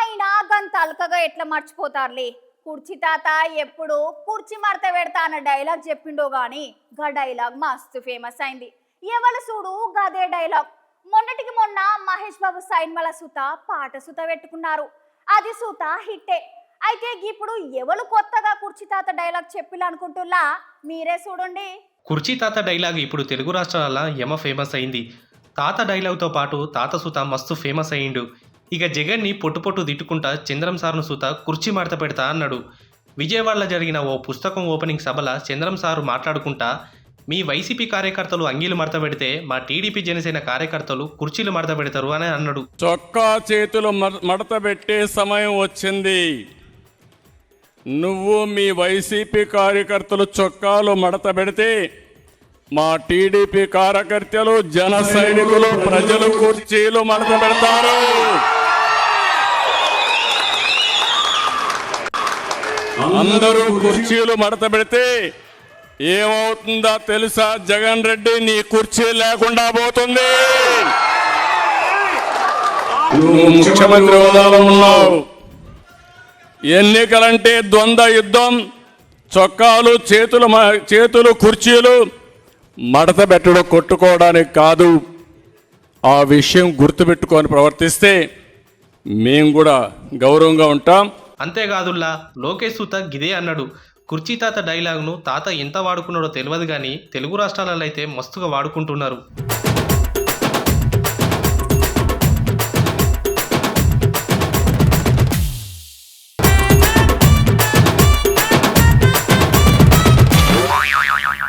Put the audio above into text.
అయినా గంత అలకగా ఎట్లా మర్చిపోతారులే? కుర్చీ తాత ఎప్పుడు కుర్చీ మడత పెడతా అన్న డైలాగ్ చెప్పిండో గాని గా డైలాగ్ మస్తు ఫేమస్ అయింది. ఎవరు చూడు గదే డైలాగ్. మొన్నటికి మొన్న మహేష్ బాబు సైన్మల సుత పాట సుత పెట్టుకున్నారు. అది సుత హిట్టే. అయితే ఇప్పుడు ఎవరు కొత్తగా కుర్చీ తాత డైలాగ్ చెప్పిలనుకుంటున్నా మీరే చూడండి. కుర్చీ తాత డైలాగ్ ఇప్పుడు తెలుగు రాష్ట్రాల యమ ఫేమస్ అయింది. తాత డైలాగ్తో పాటు తాత సుత మస్తు ఫేమస్ అయ్యిండు ఇక జగన్ని పొట్టు పొట్టు తిట్టుకుంటా చంద్రం సార్ను సూత కుర్చీ మడత పెడతా అన్నాడు. విజయవాడలో జరిగిన ఓ పుస్తకం ఓపెనింగ్ సభల చంద్రం సారు మాట్లాడుకుంటా మీ వైసీపీ కార్యకర్తలు అంగీలు మడత పెడితే మా టీడీపీ జనసేన కార్యకర్తలు కుర్చీలు మడత పెడతారు అని అన్నాడు. చొక్కా చేతులు మడత పెట్టే సమయం వచ్చింది. నువ్వు మీ వైసీపీ కార్యకర్తలు చొక్కాలు మడత పెడితే మా టీడీపీ కార్యకర్తలు జన సైనికులు ప్రజలు కుర్చీలు మడత పెడతారు. అందరూ కుర్చీలు మడత పెడితే ఏమవుతుందో తెలుసా? జగన్ రెడ్డి నీ కుర్చీ లేకుండా పోతుంది. ముఖ్యమంత్రి హోదాలో ఉన్నావు. ఎన్నికలంటే ద్వంద్వ యుద్ధం చొక్కాలు చేతులు మ- చేతులు కుర్చీలు మడత పెట్టడం కొట్టుకోవడానికి కాదు. ఆ విషయం గుర్తుపెట్టుకొని ప్రవర్తిస్తే మేము కూడా గౌరవంగా ఉంటాం. అంతేకాదుల్లా లోకేష్ సుత గిదే అన్నాడు. కుర్చీ తాత డైలాగ్ను తాత ఎంత వాడుకున్నాడో తెలియదు కానీ తెలుగు రాష్ట్రాలలో అయితే మస్తుగా వాడుకుంటున్నారు.